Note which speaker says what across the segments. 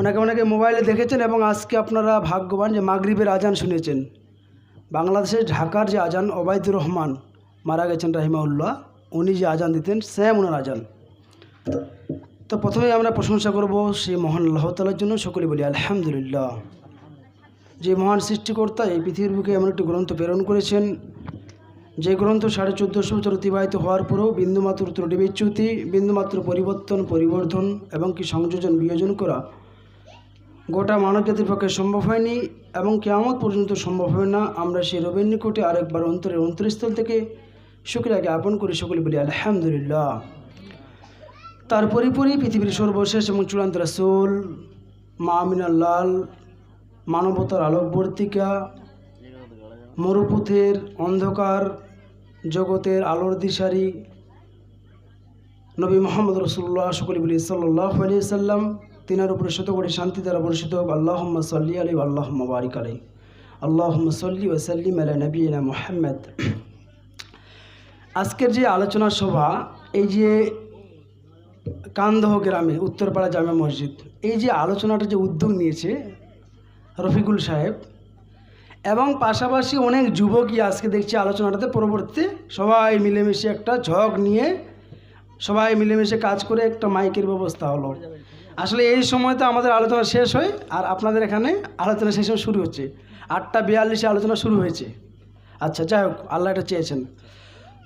Speaker 1: অনেকে অনেকে মোবাইলে দেখেছেন এবং আজকে আপনারা ভাগ্যবান যে মাগরিবের আজান শুনেছেন। বাংলাদেশের ঢাকার যে আজান, ওবায়দুর রহমান মারা গেছেন রাহিমাউল্লাহ উনি যে আজান দিতেন স্যাম ওনার আজান। তো প্রথমে আমরা প্রশংসা করব সেই মহান আল্লাহ তালার জন্য। সকলে বলি, আলহামদুলিল্লাহ। যে মহান সৃষ্টিকর্তা এই পৃথিবীর বুকে এমন একটি গ্রন্থ প্রেরণ করেছেন। যে গ্রন্থ সাড়ে চোদ্দোশো বছর অতিবাহিত হওয়ার পরেও বিন্দুমাত্র ত্রুটি বিচ্যুতি বিন্দুমাত্র পরিবর্তন, পরিবর্ধন এবং কি সংযোজন বিয়োজন করা গোটা মানবজাতির পক্ষে সম্ভব হয়নি এবং কেয়ামত পর্যন্ত সম্ভব হয় না। আমরা সেই রবের নিকটে আরেকবার অন্তরের অন্তরস্থল থেকে শুক্রিয়া জ্ঞাপন করি সকলে বলি আলহামদুলিল্লাহ। তার পরিপরি পৃথিবীর সর্বশেষ এবং চূড়ান্ত রাসুল মা আমিনার লাল মানবতার আলোকবর্তিকা, মরুপথের অন্ধকার, জগতের আলোর দিশারি, নবী মোহাম্মদ রসুল্লাহ সকলি বলি সাল্লাহ আলি সাল্লাম তিনার উপরে শত কোটি শান্তি দ্বারা বর্ষিত হোক। আল্লাহ সাল্লি আলী আল্লাহ বারিক আলী আল্লাহ সাল্লি ওসাল্লিম আলা নবীনা মোহাম্মদ। আজকের যে আলোচনা সভা, এই যে কান্দহ গ্রামে, উত্তরপাড়া জামে মসজিদ, এই যে আলোচনাটা যে উদ্যোগ নিয়েছে রফিকুল সাহেব, এবং পাশাপাশি অনেক যুবকই আজকে দেখছি আলোচনাটাতে পরবর্তীতে সবাই মিলেমিশে একটা ঝক নিয়ে, সবাই মিলেমিশে কাজ করে একটা মাইকের ব্যবস্থা হলো। আসলে এই সময় তো আমাদের আলোচনা শেষ হয় আর আপনাদের এখানে আলোচনা শেষ হয়ে শুরু হচ্ছে। আটটা বিয়াল্লিশে আলোচনা শুরু হয়েছে। আচ্ছা যাই হোক, আল্লাহ এটা চেয়েছেন।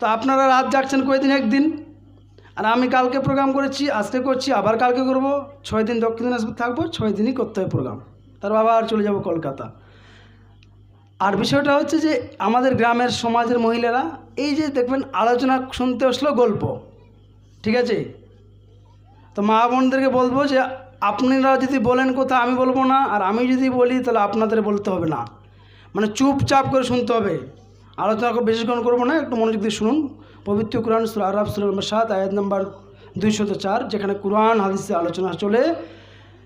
Speaker 1: তো আপনারা রাত জাগছেন কয়েকদিন একদিন। আর আমি কালকে প্রোগ্রাম করেছি, আজকে করছি, আবার কালকে করব। ছয় দিন দক্ষিণ দিনাজপুর থাকব, ছয় দিনই করতে হয় প্রোগ্রাম তার বাবা আর চলে যাব কলকাতা। আর বিষয়টা হচ্ছে যে, আমাদের গ্রামের সমাজের মহিলারা, এই যে দেখবেন, আলোচনা শুনতে আসলো গল্প। ঠিক আছে? তো মা বোনদেরকে বলব যে, আপনারা যদি বলেন কোথা, আমি বলব না, আর আমি যদি বলি, তাহলে আপনাদের বলতে হবে না। মানে চুপচাপ করে শুনতে হবে। আলোচনা বেশিক্ষণ করব না, একটু মনোযোগ দিয়ে শুনুন। পবিত্র কোরআন সুরা আরব সুরা নম্বর সাত আয়াত নম্বর দুইশত চার, যেখানে কোরআন হাদিসে আলোচনা চলে।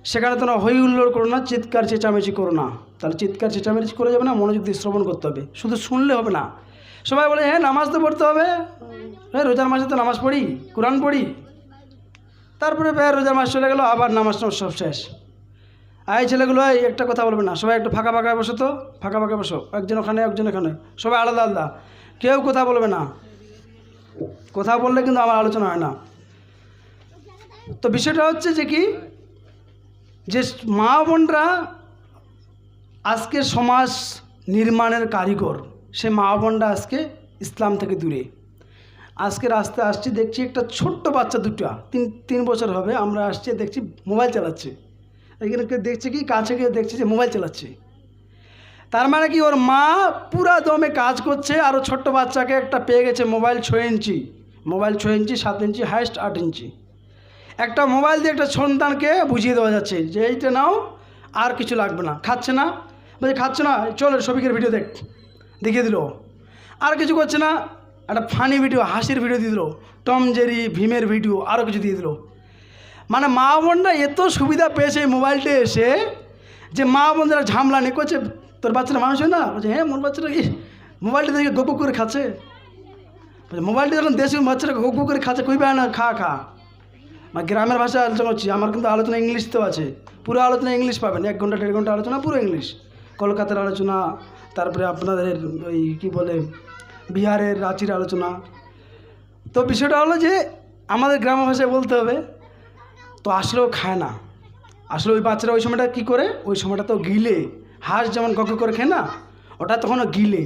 Speaker 1: সেখানে তোমরা হই হুল্লোড় করো না, চিৎকার, চেঁচামেচি করো না। তাহলে চিৎকার, চেঁচামেচি করে যাবে না, মনোযোগ দিয়ে শ্রবণ করতে হবে। শুধু শুনলে হবে না। সবাই বলে হ্যাঁ নামাজ তো পড়তে হবে। হ্যাঁ রোজার মাসে তো নামাজ পড়ি, কোরআন পড়ি। তারপরে বের রোজার মাস চলে গেলো, আবার নামাজ টামাজ সব শেষ। এই ছেলেগুলো একটা কথা বলবে না, সবাই একটু ফাঁকা ফাঁকা বসো তো, ফাঁকা ফাঁকা বসো, একজন ওখানে, একজন এখানে, সবাই আলাদা আলাদা। কেউ কথা বলবে না। কথা বললে কিন্তু আমার আলোচনা হয় না। তো বিষয়টা হচ্ছে যে কি, যে মা বোনরা আজকে সমাজ নির্মাণের কারিগর, সে মা বোনরা আজকে ইসলাম থেকে দূরে। আজকে রাস্তায় আসছি, দেখছি একটা ছোট্ট বাচ্চা দুটো। তিন তিন বছর হবে, আমরা আসছি, দেখছি মোবাইল চালাচ্ছে। এখানে দেখছে কি? কাছে গিয়ে দেখছি যে মোবাইল চালাচ্ছে। তার মানে কি? ওর মা পুরা দমে কাজ করছে আর ছোট্ট বাচ্চাকে একটা পেয়ে গেছে মোবাইল ছয় ইঞ্চি। মোবাইল ছয় ইঞ্চি, সাত ইঞ্চি, হাইস্ট আট ইঞ্চি। একটা মোবাইল দিয়ে একটা সন্তানকে বুঝিয়ে দেওয়া যাচ্ছে যে, এইটা নাও, আর কিছু লাগবে না। খাচ্ছে না? বলছে, খাচ্ছে না, চলো সবিকের ভিডিও দেখ। দেখিয়ে দিল। আর কিছু করছে না। একটা ফানি ভিডিও হাসির ভিডিও দিয়ে দিল। টম জেরি, ভীমের ভিডিও আরও কিছু দিয়ে দিল। মানে মা বোনরা এত সুবিধা পেয়েছে এই মোবাইলটা এসে যে মা বোনরা ঝামলা নেই। করছে তোর বাচ্চারা মানুষ হয় না? বলছে হ্যাঁ মোর বাচ্চাটা কি মোবাইলটা দেখে গোপ করে খাচ্ছে? মোবাইলটা যখন দেশে বাচ্চারা গোপ করে খাচ্ছে, কই পায় না খা খা। মানে গ্রামের ভাষায় আলোচনা করছি, আমার কিন্তু আলোচনা ইংলিশতেও আছে। পুরো আলোচনা ইংলিশ পাবেন, এক ঘণ্টা, দেড় ঘণ্টা আলোচনা, পুরো ইংলিশ কলকাতার আলোচনা, তারপরে আপনাদের ওই কী বলে বিহারের রাঁচির আলোচনা। তো বিষয়টা হলো যে, আমাদের গ্রাম ভাষায় বলতে হবে, তো আসলেও খায় না। আসলে ওই বাচ্চারা ওই সময়টা কী করে? ওই সময়টা তো গিলে। হাঁস যেমন গক করে খায় না, ওটা তখনও গিলে।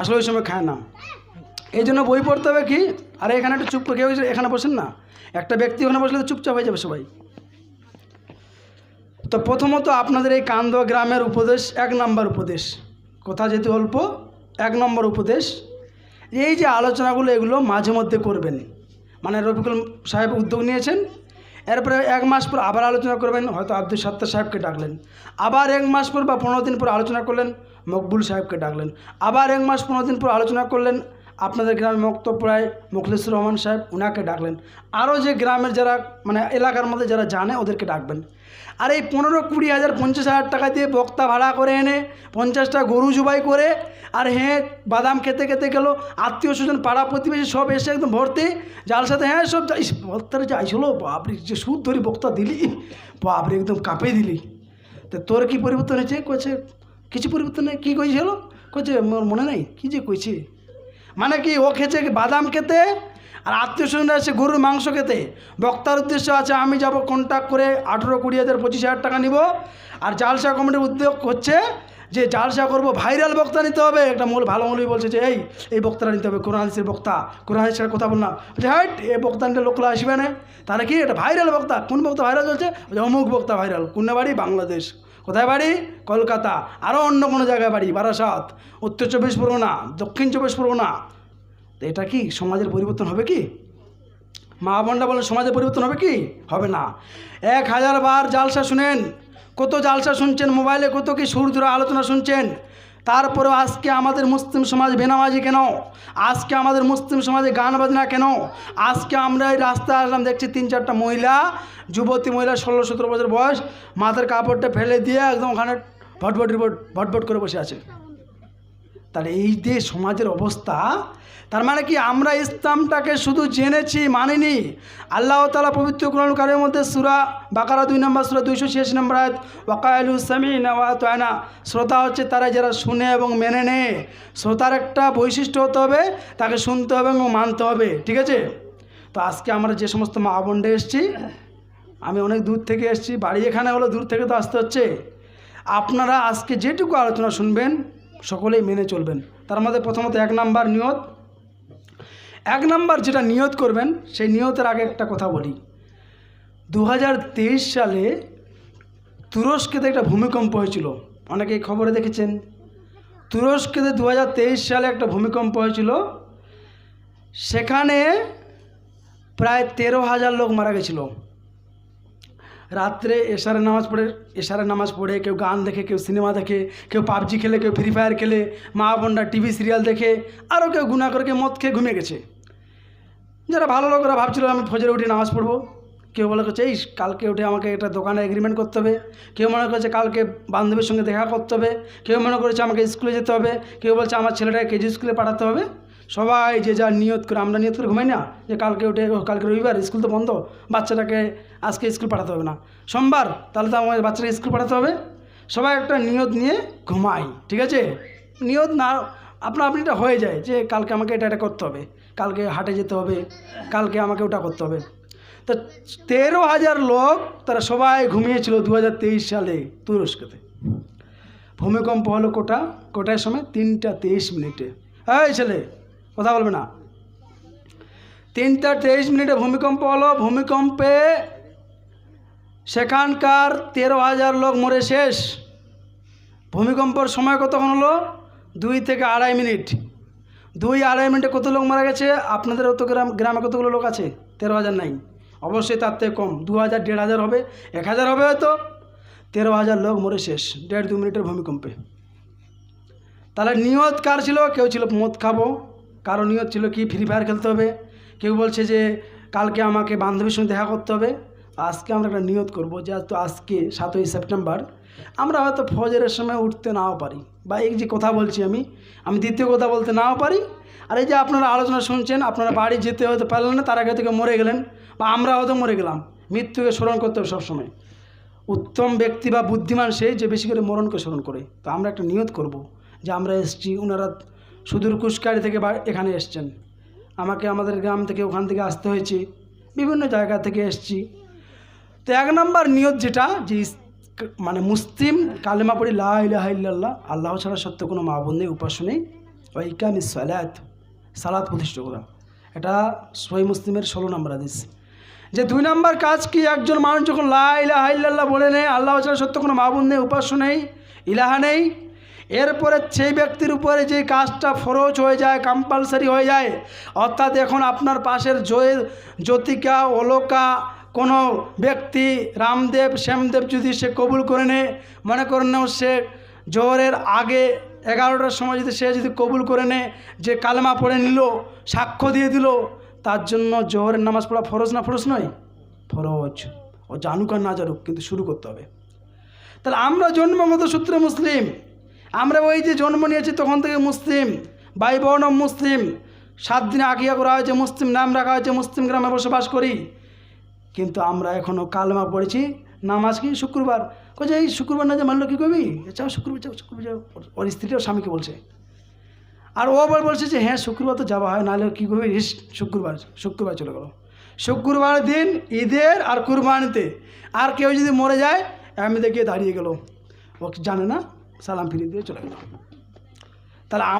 Speaker 1: আসলে ওই সময় খায় না। এই জন্য বই পড়তে হবে কি, আরে এখানে একটা চুপ কেউ এখানে বসেন না। একটা ব্যক্তি ওখানে বসলে তো চুপচাপ হয়ে যাবে সবাই। তো প্রথমত আপনাদের এই কান্দোয়া গ্রামের উপদেশ, এক নম্বর উপদেশ। কথা যেহেতু অল্প, এক নম্বর উপদেশ। এই যে আলোচনাগুলো এগুলো মাঝে মধ্যে করবেন। মানে রফিকুল সাহেব উদ্যোগ নিয়েছেন। এরপরে এক মাস পর আবার আলোচনা করবেন, হয়তো আব্দুল সত্তার সাহেবকে ডাকলেন। আবার এক মাস পর বা পনেরো দিন পর আলোচনা করলেন, মকবুল সাহেবকে ডাকলেন। আবার এক মাস পনেরো দিন পর আলোচনা করলেন, আপনাদের গ্রামের মক্তপ্রায় মুখলিসুর রহমান সাহেব ওনাকে ডাকলেন। আরও যে গ্রামের যারা মানে এলাকার মধ্যে যারা জানে ওদেরকে ডাকবেন। আর এই পনেরো কুড়ি হাজার, পঞ্চাশ হাজার টাকা দিয়ে বক্তা ভাড়া করে এনে পঞ্চাশটা গরু জবাই করে আর হ্যাঁ বাদাম খেতে খেতে গেলো, আত্মীয় স্বজন, পাড়া প্রতিবেশী সব এসে একদম ভর্তি। যার সাথে হ্যাঁ সব যাই বক্তারা যাইছিল বাপরে, যে সুদ ধরি বক্তা দিলি, বাপরে, একদম কাঁপে দিলি। তো তোর কি পরিবর্তন হয়েছে? কছে কিছু পরিবর্তন নেই। কী কইছিল কছে মোর মনে নেই? কী যে কইছে? মানে কি ও খেছে বাদাম খেতে? আর আত্মীয় স্বজনরা আছে গরুর মাংস খেতে। বক্তার উদ্দেশ্য আছে, আমি যাব কন্ট্যাক্ট করে আঠেরো কুড়ি হাজার পঁচিশ হাজার টাকা নিব। আর জালসা কমিটির উদ্যোগ হচ্ছে যে জালসা করব, ভাইরাল বক্তা নিতে হবে। একটা মূল ভালো মৌলবী বলছে যে, এই এই বক্তাটা নিতে হবে, কোরআন হাদিসের বক্তা। কোরআন হাদিসের কথা বললাম বলছে হ্যাঁ এই বক্তা নিতে লোকগুলো আসবে না। তাহলে কি, এটা ভাইরাল বক্তা? কোন বক্তা ভাইরাল চলছে? অমুক বক্তা ভাইরাল কোন বাড়ি বাংলাদেশ। কোথায় বাড়ি? কলকাতা। আরও অন্য কোনো জায়গায় বাড়ি, বারাসাত। উত্তর চব্বিশ পরগনা, দক্ষিণ চব্বিশ পরগনা। তো এটা কি সমাজের পরিবর্তন হবে কি? মা বোনরা বলেন, সমাজের পরিবর্তন হবে কি? হবে না। এক হাজার বার জালসা শুনেন, কত জালসা শুনছেন, মোবাইলে কত কি সুর ধরে আলোচনা শুনছেন। তারপরেও আজকে আমাদের মুসলিম সমাজ বেনামাজি কেন? আজকে আমাদের মুসলিম সমাজে গান বাজনা কেন? আজকে আমরা এই রাস্তায় আসলাম, দেখছি তিন চারটা মহিলা, যুবতী মহিলা, ষোলো সতেরো বছর বয়স, মাথার কাপড়টা ফেলে দিয়ে একদম ওখানে ভটভট ভটভট করে বসে আছে। তাহলে এই যে সমাজের অবস্থা, তার মানে কি আমরা ইসলামটাকে শুধু জেনেছি, মানিনি? আল্লাহ তালা পবিত্র কোরআন কারের মধ্যে সুরা বাকারা দুই নম্বর, সুরা দুইশো ছিয়াশি নম্বর আয়াত ওয়াকায়লু সামিন ওয়াতয়না শ্রোতা হচ্ছে তারা যারা শুনে এবং মেনে নেয়। শ্রোতার একটা বৈশিষ্ট্য হতে হবে, তাকে শুনতে হবে এবং মানতে হবে, ঠিক আছে? তো আজকে আমরা যে সমস্ত মা বোনডে এসেছি, আমি অনেক দূর থেকে এসেছি, বাড়ি এখানে হলো, দূর থেকে তো আসতে হচ্ছে। আপনারা আজকে যেটুকু আলোচনা শুনবেন সকলেই মেনে চলবেন। তার মধ্যে প্রথমত এক নাম্বার নিয়ত। এক নাম্বার যেটা নিয়ত করবেন, সেই নিয়তের আগে একটা কথা বলি। দু হাজার তেইশ সালে তুরস্কেতে একটা ভূমিকম্প হয়েছিল। অনেকে খবরে দেখেছেন। তুরস্কেতে দু হাজার তেইশ সালে একটা ভূমিকম্প হয়েছিল। সেখানে প্রায় তেরো হাজার লোক মারা গেছিল। রাত্রে এশারের নামাজ পড়ে, এশারের নামাজ পড়ে, কেউ গান দেখে, কেউ সিনেমা দেখে, কেউ পাবজি খেলে, কেউ ফ্রি ফায়ার খেলে, মা বোনরা টিভি সিরিয়াল দেখে আরও কেউ গুণা করে, কেউ মদ খেয়ে ঘুমিয়ে গেছে। যারা ভালো লোকরা ভাবছিল আমি ফজরে উঠে নামাজ পড়ব। কেউ বলে করছে এই কালকে উঠে আমাকে একটা দোকানে এগ্রিমেন্ট করতে হবে। কেউ মনে করছে, কালকে বান্ধবীর সঙ্গে দেখা করতে হবে। কেউ মনে করেছে, আমাকে স্কুলে যেতে হবে। কেউ বলছে, আমার ছেলেটাকে কেজি স্কুলে পাঠাতে হবে। সবাই যে যার নিয়ত করে, আমরা নিয়ত করে ঘুমাই না? যে কালকে উঠে কালকে রবিবার স্কুল তো বন্ধ, বাচ্চাটাকে আজকে স্কুল পাঠাতে হবে না। সোমবার তাহলে তো আমার বাচ্চাটাকে স্কুল পাঠাতে হবে। সবাই একটা নিয়ত নিয়ে ঘুমাই, ঠিক আছে? নিয়ত না আপনা আপনি এটা হয়ে যায় যে কালকে আমাকে এটা এটা করতে হবে। কালকে হাটে যেতে হবে, কালকে আমাকে ওটা করতে হবে। তো তেরো হাজার লোক, তারা সবাই ঘুমিয়েছিল দু হাজার তেইশ সালে তুরস্কতে। ভূমিকম্প হলো কোটা, কোটায় সময় তিনটা তেইশ মিনিটে। এই ছেলে কথা বলবে না। তিনটা তেইশ মিনিটে ভূমিকম্প হলো, ভূমিকম্পে সেখানকার তেরো হাজার লোক মরে শেষ। ভূমিকম্পর সময় কতক্ষণ হলো? দুই থেকে আড়াই মিনিট। দুই আড়াই মিনিটে কত লোক মারা গেছে? আপনাদের অত গ্রাম গ্রামে কতগুলো লোক আছে? তেরো হাজার নাই। অবশ্যই তার থেকে কম। দু হাজার, দেড় হাজার হবে। এক হাজার হবে হয়তো। তেরো হাজার লোক মরে শেষ। দেড় দু মিনিটের ভূমিকম্পে। তাহলে নিয়ত কার ছিল? কেউ ছিল, মদ খাব। কারও নিয়ত ছিল কি? ফ্রি ফায়ার খেলতে হবে। কেউ বলছে যে, কালকে আমাকে বান্ধবীর সঙ্গে দেখা করতে হবে। আজকে আমরা একটা নিয়ত করব যে তো আজকে সাতই সেপ্টেম্বর। আমরা হয়তো ফজরের সময় উঠতে নাও পারি। বা এই যে কথা বলছি আমি আমি দ্বিতীয় কথা বলতে নাও পারি। আর এই যে আপনারা আলোচনা শুনছেন, আপনারা বাড়ি যেতে হয়তো পারলেন না, তার আগে থেকে মরে গেলেন। বা আমরা হয়তো মরে গেলাম। মৃত্যুকে স্মরণ করতে হবে সবসময়। উত্তম ব্যক্তি বা বুদ্ধিমান সেই যে বেশি করে মরণকে স্মরণ করে। তো আমরা একটা নিয়ত করব যে, আমরা এসছি ওনারা সুদূর কুশকারি থেকে এখানে এসছেন। আমাকে আমাদের গ্রাম থেকে ওখান থেকে আসতে হয়েছে। বিভিন্ন জায়গা থেকে এসছি। তো এক নম্বর নিয়ত যেটা যে মানে মুসলিম কালেমা পড়ি লা ইলাহা ইল্লাল্লাহ, আল্লাহ ছাড়া সত্য কোনো মা বোন নেই উপাস নেই। ওইকাম সালাত সালাত প্রতিষ্ঠা করা। এটা সই মুসলিমের ষোলো নম্বর আদেশ যে দুই নম্বর কাজ কি? একজন মানুষ যখন লা ইলাহা ইল্লাল্লাহ বলে নেয়, আল্লাহ ছাড়া সত্য কোনো মা বোন নেই, উপাস্য নেই, ইলাহা নেই এরপরে সেই ব্যক্তির উপরে যে কাজটা ফরজ হয়ে যায় কম্পালসারি হয়ে যায়, অর্থাৎ এখন আপনার পাশের জয়, জ্যোতিকা, অলোকা, কোনো ব্যক্তি, রামদেব, শ্যামদেব যদি সে কবুল করে নেয়, মনে করেন সে জোহরের আগে এগারোটার সময় যদি সে যদি কবুল করে নেয়, যে কালেমা পড়ে নিল, সাক্ষ্য দিয়ে দিল, তার জন্য জোহরের নামাজ পড়া ফরজ না ফরজ নয়? ফরজ। ও জানুক আর না জানুক, কিন্তু শুরু করতে হবে। তাহলে আমরা জন্মগত সূত্রে মুসলিম আমরা ওই যে জন্ম নিয়েছি তখন থেকে মুসলিম বাই বর্ণ মুসলিম। সাত দিনে আকিয়া করা হয়েছে মুসলিম, নাম রাখা হয়েছে মুসলিম গ্রামে বসবাস করি। কিন্তু আমরা এখনও কালমা পড়েছি, নামাজ কি? শুক্রবার। কছে এই শুক্রবার না যে মানলো কী করবি চাও শুক্রবার চাও শুক্রবার, যাও। ওর স্ত্রীটাও স্বামীকে বলছে। আর ও আবার বলছে যে হ্যাঁ শুক্রবার তো যাওয়া হয়, নাহলে কী করবি শুক্রবার শুক্রবার চলে গেলো। শুক্রবার দিন ঈদের আর কুরবানিতে। আর কেউ যদি মরে যায় এমনিতে গিয়ে দাঁড়িয়ে গেল। ও জানে না? সালাম ফিরিয়ে দিয়ে চলে গেল। তাহলে